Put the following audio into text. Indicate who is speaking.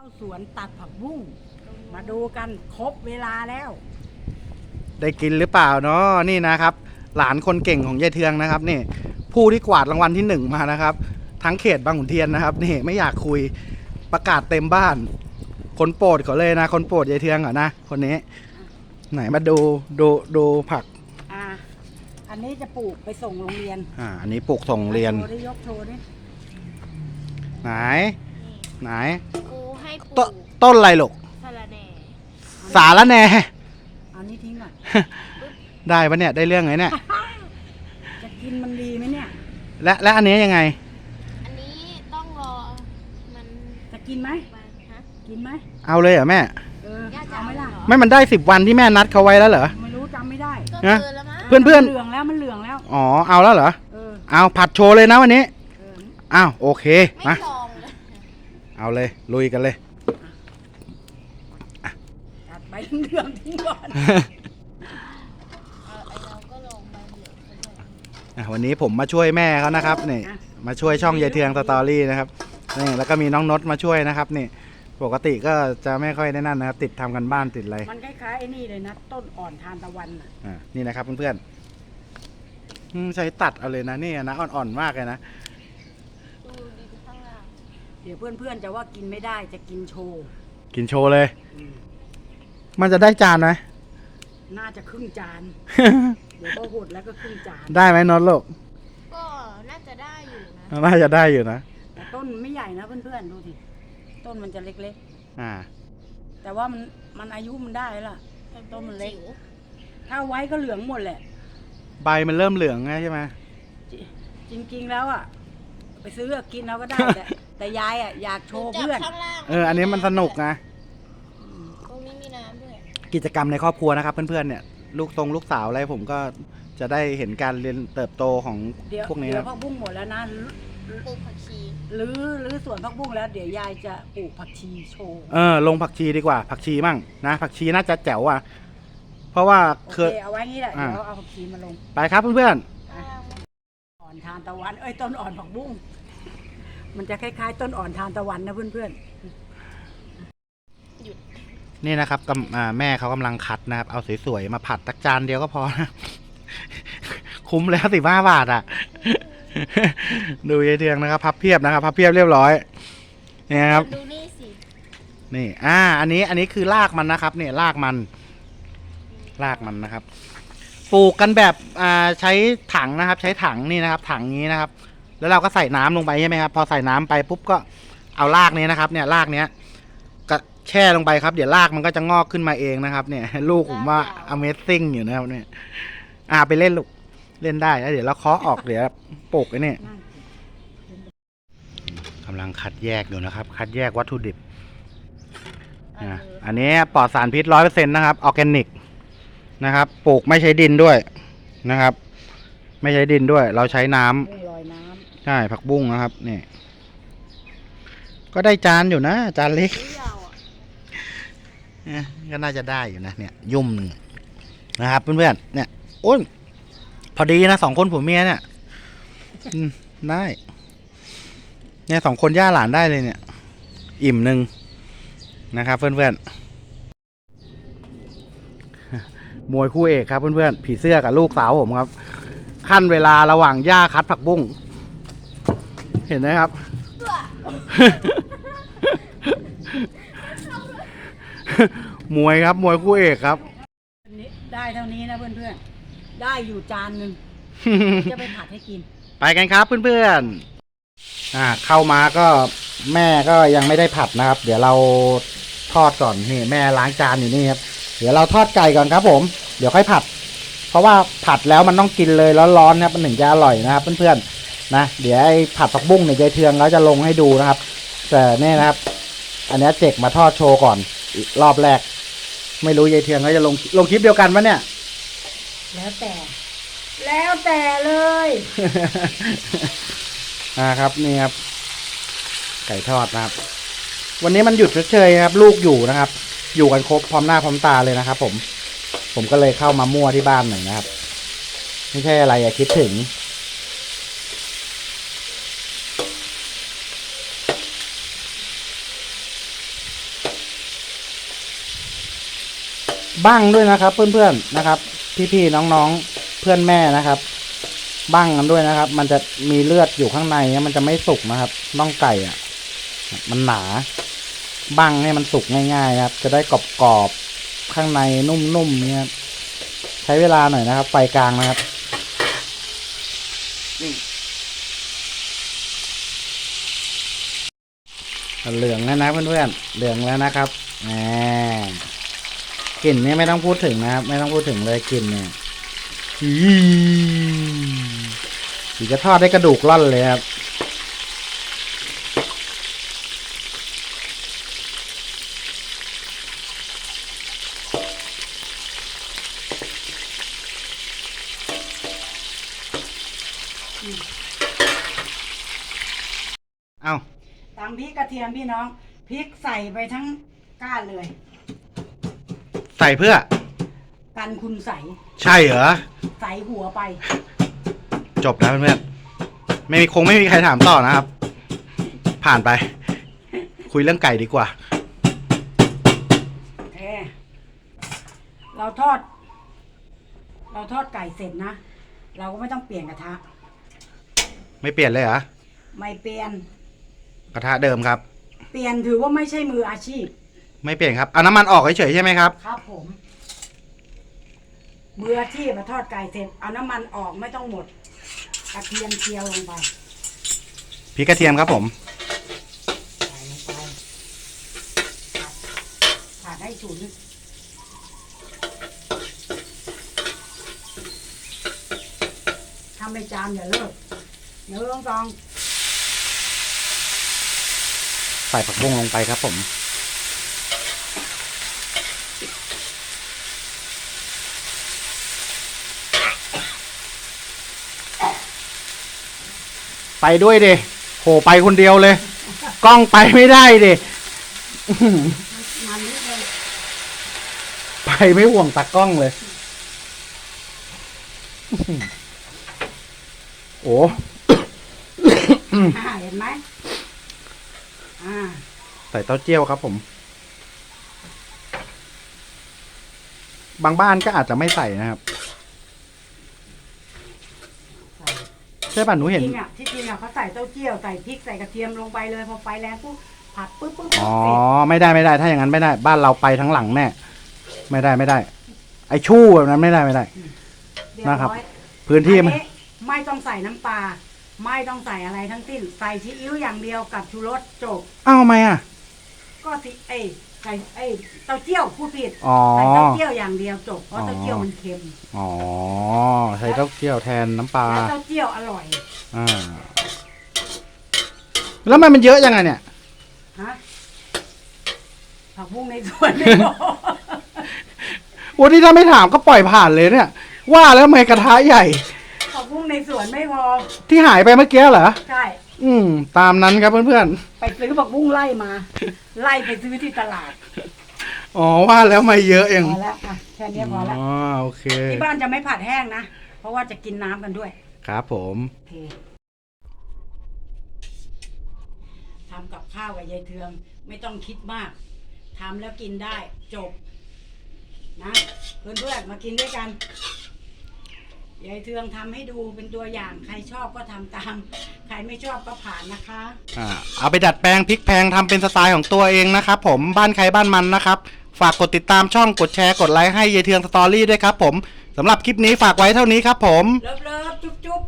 Speaker 1: เข้าสวนตัดผักบุ้งมาดูกันครบเวลาแล้ว
Speaker 2: ได้กินหรือเปล่าเนาะนี่นะครับ หลานคนเก่งของยายเทืองนะครับนี่ผู้ที่กวาดรางวัลที่หนึ่งมานะครับ ทั้งเขตบางขุนเทียนนะครับนี่ไม่อยากคุยประกาศเต็มบ้าน คนโปรดเขาเลยนะ คนโปรดยายเทืองเหรอนะคนนี้ ไหนมาดูดูดูผัก
Speaker 1: อ่า อันนี้จะปลูกไปส่งโรงเรียน
Speaker 2: อ่าอันนี้ปลูกส่งเรียน
Speaker 1: โชว์ได้ยกโชว์ดิ
Speaker 2: ไหน ไหน
Speaker 3: กูให้ป
Speaker 2: ต
Speaker 3: ลูก
Speaker 2: ต้นอะไรลูก
Speaker 3: สะระแหน่
Speaker 2: สาระแหน่
Speaker 1: เอานี้ทิ้งก่อน
Speaker 2: ได้ปะเนี่ยได้เรื่องไงเนี่ย
Speaker 1: จะกินมันดีไหมเนี่ย
Speaker 2: และและอันนี้ยังไง
Speaker 3: อันนี้ต้องรอมัน
Speaker 1: จะกินไหม
Speaker 3: ไปฮะ
Speaker 1: กินไหม
Speaker 2: เอาเลยเหรอแม่
Speaker 1: เออย่า
Speaker 3: จะ
Speaker 1: เอาไหมล่ะ
Speaker 3: เหรอ
Speaker 2: ไม่มันได้สิบวันที่แม่นัดเขาไว้แล้วเหรอ
Speaker 1: ไม่รู้จำไม่ได้
Speaker 3: ก็
Speaker 2: ฮะ
Speaker 3: เกินแล้วมั้ง
Speaker 2: เพื่อนเพื่อน
Speaker 1: เหลืองแล้วมันเหลืองแล้ว
Speaker 2: อ๋อเอาแล้วเหรอ
Speaker 1: เออ
Speaker 2: เอาผัดโชว์เลยนะวันนี้
Speaker 1: เออ
Speaker 2: อ้าวโอเค
Speaker 3: ไม่
Speaker 2: มา
Speaker 3: ลองเลย
Speaker 2: เอาเลยลุยกันเลย
Speaker 1: ตัดใบ เหลืองทิ้งก่อน
Speaker 3: เอาไอเราก็ลองใบเหลืองไปด้วย
Speaker 2: อะวันนี้ผมมาช่วยแม่เขานะครับนี่
Speaker 1: อะ
Speaker 2: มาช่วยช่องยายเทืองสตอรี่นะครับนี่แล้วก็มีน้องนดมาช่วยนะครับนี่ปกติก็จะไม่ค่อยได้นั่นนะครับ ติดทำกันบ้านติดอะไร
Speaker 1: มันคล้ายๆไอ้นี่เลยนะ ต้นอ่อนทานตะวันน่ะ
Speaker 2: อะนี่นะครับเพื่อนๆอืมใช้ตัดเอาเลยนะนี่นะอ่อนๆมากเลยนะ
Speaker 3: ดูดีไปข้างล่าง
Speaker 1: เดี๋ยวเพื่อนๆจะว่ากินไม่ได้จะกินโชว์
Speaker 2: กินโชว์เลยมั นจะได้จานไหม
Speaker 1: น่าจะครึ่งจาน เดี๋ยวก็หดแล้วก็ครึ่งจาน
Speaker 2: ได้ไหมนดลูก
Speaker 3: ก็น่าจะได้อยู่นะ
Speaker 2: น่าจะได้อยู่นะ
Speaker 1: แต่ต้นมันไม่ใหญ่นะเพื่อนๆดูสิ ต้นมันจะเล็ก
Speaker 2: อ่า
Speaker 1: ๆ แต่ว่ามันมันอายุมันได้แล้วล่ะ ต้นมันเล็ก
Speaker 3: จิ๋ว
Speaker 1: ถ้าไว้ก็เหลืองหมดแหละ
Speaker 2: ใบมันเริ่มเหลืองไงใช่ไหม
Speaker 1: จริงๆแล้วอะ ไปซื้อกินเอาก็ได้แต่แต่ยายอะอยากโชว์
Speaker 3: จับ
Speaker 1: เพื่อน
Speaker 3: ข้างล่าง
Speaker 2: เออ อันนี้มันสนุกนะ
Speaker 3: ตรงนี้มีน้ำด้วย
Speaker 2: กิจกรรมในครอบครัวนะครับ เพื่อนๆเนี่ยลูกทรงลูกสาวอะไรผมก็จะได้เห็นการเรียนเติบโตของ
Speaker 1: เดี๋ยว
Speaker 2: พวกนี้
Speaker 1: เดี๋ย
Speaker 2: นะ
Speaker 1: วพักบุ้งหมดแล้วนะ
Speaker 3: ปลูกผักชี
Speaker 1: หรือหรือสวนพักบุ้งแล้วเดี๋ยวยายจะปลูกผักชีโชว์
Speaker 2: เออลงผักชีดีกว่า ผักชีมั่งนะผักชีน่าจะแจ๋วอะเพราะว่า
Speaker 1: โอ
Speaker 2: เค
Speaker 1: เค
Speaker 2: ย
Speaker 1: เอาไว้งี้แหละ
Speaker 2: อ่า
Speaker 1: เดี๋ยวเอาผักชีมาลง
Speaker 2: ไปครับเพื่อน
Speaker 3: ข้างล่างมัน
Speaker 1: อ่อนทานตะวันเอ้ยต้นอ่อนผักบุ้งมันจะคล้ายๆ ต้นอ่อนทานตะวันนะเพื่อน
Speaker 2: ๆ นี่นะครับกำอ่าแม่เขากำลังคัดนะครับ เอาสวยๆมาผัดตักจานเดียวก็พอนะคุ้มแล้วสิบห้าบาทอะ ดูยายเทืองนะครับ พับเพียบนะครับ พับเพียบเรียบร้อยนี่นะครับ
Speaker 3: ดูนี่สิ
Speaker 2: นี่ อ่า อันนี้อันนี้คือรากมันนะครับ เนี่ยรากมันรากมันนะครับ ปลูกกันแบบอ่าใช้ถังนะครับ ใช้ถังนี่นะครับ ถังนี้นะครับ แล้วเราก็ใส่น้ำลงไปใช่ไหมครับ พอใส่น้ำไปปุ๊บก็เอารากนี้นะครับ เนี่ยรากเนี้ยก็ แช่ลงไปครับ เดี๋ยวรากมันก็จะงอกขึ้นมาเองนะครับ เนี่ย ลูกผมว่า Amazing อยู่นะครับเนี่ย อ่าไปเล่นลูก เล่นได้แล้วเดี๋ยวเราเคาะออกเดี๋ยวปลูกไอ้นี่
Speaker 1: ๆนั่ง
Speaker 2: กำลังคัดแยกอยู่นะครับ คัดแยกวัตถุดิบ
Speaker 3: เอา
Speaker 2: นะ
Speaker 3: เลย
Speaker 2: อันนี้ปลอดสารพิษร้อยเปอร์เซ็นต์นะครับออร์แกนิกนะครับ ปลูกไม่ใช้ดินด้วยนะครับ ไม่ใช้ดินด้วย เราใช้น้ำ
Speaker 1: บุ้งลอยน้
Speaker 2: ใช่ผักบุ้งนะครับนี่ก็ได้จานอยู่นะ จานเล็ก
Speaker 3: ซื้อยาวอะ
Speaker 2: เอ๊ะ ก็น่าจะได้อยู่นะเนี่ยยุ่มหนึ่งนะครับเพื่อนๆเนี่ยโอ้ยพอดีนะสองคนผัวเมียเนี่ยได้เนี่ยสองคนย่าหลานได้เลยเนี่ย อิ่มหนึ่งนะครับ เพื่อนๆมวยคู่เอกครับเพื่อนๆผีเสื้อกับลูกสาวผมครับ ขั้นเวลาระหว่างย่าคัดผักบุ้งเห็นไหมครับ มวยครับ มวยคู่เอกครับำ
Speaker 1: อันนี้ได้เท่านี้นะเพื่อนๆ ได้อยู่จานหนึ่งจะไปผัดให้กิน
Speaker 2: ไปกันครับเพื่อนๆอ่าเข้ามาก็แม่ก็ยังไม่ได้ผัดนะครับ เดี๋ยวเราทอดก่อนนี่แม่ล้างจานอยู่นี่ครับเดี๋ยวเราทอดไก่ก่อนครับ ผม เดี๋ยวค่อยผัด เพราะว่าผัดแล้วมันต้องกินเลยร้อนๆนะครับมันถึงจะอร่อยนะครับเพื่อนๆนะเดี๋ยวไอ้ผัดผักบุ้งเนี่ยยายเทืองเขาจะลงให้ดูนะครับแต่เนี่ยนะครับ อันนี้เจกมาทอดโชว์ก่อนอีก รอบแรก ไม่รู้ยายเทืองเขาจะลงลงคลิปเดียวกันปะเนี่ย
Speaker 1: แล้วแต่ แล้วแต่เลย
Speaker 2: อ่าครับนี่ครับ ไก่ทอดนะครับ วันนี้มันหยุดเฉยๆครับ ลูกอยู่นะครับ อยู่กันครบพร้อมหน้าพร้อมตาเลยนะครับ ผม ผมก็เลยเข้ามามั่วที่บ้านหน่อยนะครับ ไม่ใช่อะไรอย่าคิดถึง บ้างด้วยนะครับ เพื่อนๆนะครับ พี่ๆน้องๆเพื่อนแม่นะครับ บ้างกันด้วยนะครับ มันจะมีเลือดอยู่ข้างในมันจะไม่สุกนะครับน่องไก่อะ มันหนาบ้างให้มันสุกง่ายๆนะครับ จะได้กรอบๆข้างในนุ่มๆเนี่ยใช้เวลาหน่อยนะครับ ไฟกลางนะครับเหลืองแล้วนะเพื่อนๆเหลืองแล้วนะครับแหม กลิ่นเนี่ยไม่ต้องพูดถึงนะครับ ไม่ต้องพูดถึงเลยกลิ่นเนี่ยอีสีจะทอดได้กระดูกล่อนเลยครับเอา
Speaker 1: ตำพริกกระเทียมพี่น้องพริกใส่ไปทั้งก้านเลย
Speaker 2: ใส่เพื่อ
Speaker 1: กันคุณใส
Speaker 2: ใช่เหรอ
Speaker 1: ใส่หัวไป
Speaker 2: จบแล้วเพื่อนๆไม่มีคงไม่มีใครถามต่อนะครับ ผ่านไป คุยเรื่องไก่ดีกว่า
Speaker 1: โอเคเราทอด เราทอดไก่เสร็จนะ เราก็ไม่ต้องเปลี่ยนกระทะ
Speaker 2: ไม่เปลี่ยนเลยเหรอ
Speaker 1: ไม่เปลี่ยน
Speaker 2: กระทะเดิมครับ
Speaker 1: เปลี่ยนถือว่าไม่ใช่มืออาชีพ
Speaker 2: ไม่เปลี่ยนครับ เอาน้ำมันออกเฉยๆใช่ไหมครับ
Speaker 1: ครับผม มืออาชีพมาทอดไก่เสร็จ เอาน้ำมันออกไม่ต้องหมดกระเทียมเจียวลงไป
Speaker 2: พริกกระเทียมครับผม
Speaker 1: ใส่ลงไปผัดผัดให้ฉุนทำไปจามอย่าเลิกเนื้อลงกอง
Speaker 2: ใส่ผักบุ้งลงไปครับผม ไปด้วยดิโหไปคนเดียวเลย กล้องไปไม่ได้ดิอื้อหือ
Speaker 1: มันนิดนึง
Speaker 2: ไปไม่ห่วงตากล้องเลยอื้อหือโอ้
Speaker 1: อ่าเห็นไหมอ่า
Speaker 2: ใส่เต้าเจี้ยวครับผม บางบ้านก็อาจจะไม่ใส่นะครับ
Speaker 1: ใส่
Speaker 2: ใช่ป่ะหนูเห็น
Speaker 1: จริงอะที่จริงอะเขาใส่เต้าเจี้ยวใส่พริกใส่กระเทียมลงไปเลยพอไฟแรงปุ๊บผัดปุ๊บปุ๊บปุ๊บ
Speaker 2: อ๋อ
Speaker 1: เสร็จ
Speaker 2: ไม่ได้ไม่ได้ ถ้าอย่างนั้นไม่ได้ บ้านเราไปทั้งหลังแน่ ไม่ได้ไม่ได้ ไอชู่แบบนั้นไม่ได้ไม่ได้
Speaker 1: เรียบ
Speaker 2: นะครับ
Speaker 1: ร้อย
Speaker 2: พื้นที่มัน
Speaker 1: อัไม่ต้องใส่น้ำปลาไม่ต้องใส่อะไรทั้งสิ้น ใส่ซีอิ๊วอย่างเดียวกับชูรสจบ
Speaker 2: อ้าวทำไมอะ
Speaker 1: ก็สิเอ้ย ใส่เอ้ยเต้าเจี้ยวพูดผิด
Speaker 2: อ๋อ
Speaker 1: ใส่เต้าเจี้ยวอย่างเดียวจบเพราะ
Speaker 2: อ๋อ
Speaker 1: เต้าเจี้ยวมันเค็ม
Speaker 2: อ๋อ ใช้เต้าเจี้ยวแทนน้ำปลา
Speaker 1: แล้วเต้าเจี้ยวอร่อย
Speaker 2: อ่า แล้วมันมันเยอะยังไงเนี่ย
Speaker 1: ฮะผักบุ้งในสวนไม่พอ
Speaker 2: วันนี้ถ้าไม่ถามก็ปล่อยผ่านเลยเนี่ย ว่าแล้วทำไมกระทะใหญ่
Speaker 1: ผักบุ้งในสวนไม่พอ
Speaker 2: ที่หายไปเมื่อกี้เหรอ
Speaker 1: ใช่
Speaker 2: อืม ตามนั้นครับเพื่อน
Speaker 1: ไปซื้อผักบุ้งไล่มา ไล่ไปซื้อที่ตลาด
Speaker 2: ๆ อ๋อว่าแล้วไม่เยอะเอง
Speaker 1: พอแล้วอะแค่นี้พอแล้ว
Speaker 2: อ๋อโอเค
Speaker 1: ที่บ้านจะไม่ผัดแห้งนะ เพราะว่าจะกินน้ำกันด้วย
Speaker 2: ครับผม
Speaker 1: โอเคทำกับข้าวกับยายเทือง ไม่ต้องคิดมากทำแล้วกินได้จบ นะเพื่อนๆมากินด้วยกัน ยายเทืองทำให้ดูเป็นตัวอย่างใครชอบก็ทำตาม ใครไม่ชอบก็ผ่านนะคะ
Speaker 2: อ่าเอาไปดัดแปลงพลิกแพงทำเป็นสไตล์ของตัวเองนะครับผมบ้านใครบ้านมันนะครับ ฝากกดติดตามช่องกดแชร์กดไลค์ให้เยายเทืองสตอรี่ด้วยครับผมสำหรับคลิปนี้ฝากไว้เท่านี้ครับผม
Speaker 1: เลิฟเลิฟจุ๊บจุ๊บ